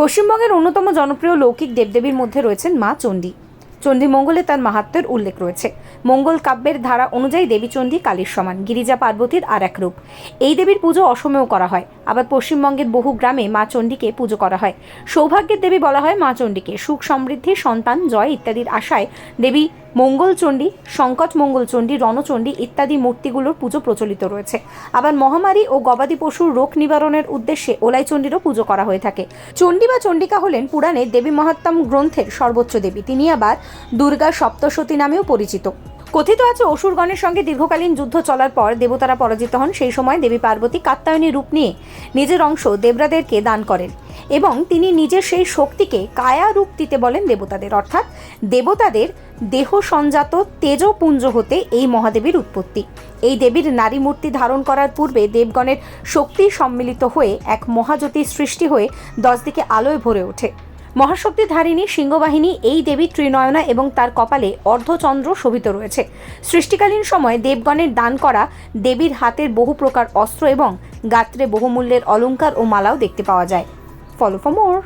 পশ্চিমবঙ্গের অন্যতম জনপ্রিয় লৌকিক দেবদেবীর মধ্যে রয়েছেন মা চণ্ডী। চণ্ডী মঙ্গলে তার মাহাত্মের উল্লেখ রয়েছে। মঙ্গল কাব্যের ধারা অনুযায়ী দেবী চণ্ডী কালীর সমান, গিরিজা পার্বতীর আর এক রূপ। এই দেবীর পুজো অসমেও করা হয়। আবার পশ্চিমবঙ্গের বহু গ্রামে মা চণ্ডীকে পুজো করা হয়। সৌভাগ্যের দেবী বলা হয় মা চণ্ডীকে। সুখ সমৃদ্ধি, সন্তান জয় ইত্যাদির আশায় দেবী মঙ্গলচণ্ডী সংকট মঙ্গলচণ্ডী রণচণ্ডী ইত্যাদি মূর্তিগুলোর পুজো প্রচলিত রয়েছে। আবার মহামারী ও গবাদি পশুর রোগ নিবারণের উদ্দেশ্যে ওলাইচণ্ডীরও পুজো করা হয়ে থাকে। চণ্ডী বা চণ্ডিকা হলেন পুরাণে দেবী মহাত্তম গ্রন্থের সর্বোচ্চ দেবী। তিনি আবার দুর্গা সপ্তশতী নামেও পরিচিত। কথিত আছে, অসুরগণের সঙ্গে দীর্ঘকালীন যুদ্ধ চলার পর দেবতারা পরাজিত হন। সেই সময় দেবী পার্বতী কাত্তায়নী রূপ নিয়ে নিজের অংশ দেবরাদেরকে দান করেন এবং তিনি নিজের সেই শক্তিকে কায়া রূপ দিতে বলেন দেবতাদের। অর্থাৎ দেবতাদের দেহ সঞ্জাত তেজপুঞ্জ হতে এই মহাদেবীর উৎপত্তি। এই দেবীর নারী মূর্তি ধারণ করার পূর্বে দেবগণের শক্তি সম্মিলিত হয়ে এক মহাজ্যোতির সৃষ্টি হয়ে দশ দিকে আলোয় ভরে ওঠে। মহাশক্তি ধারিণী সিংহবাহিনী, এই দেবী ত্রিনয়না এবং তার কপালে অর্ধচন্দ্র শোভিত রয়েছে। সৃষ্টিকালীন সময়ে দেবগণের দান করা দেবীর হাতের বহু প্রকার অস্ত্র এবং গাত্রে বহুমূল্যের অলঙ্কার ও মালাও দেখতে পাওয়া যায়। Follow for more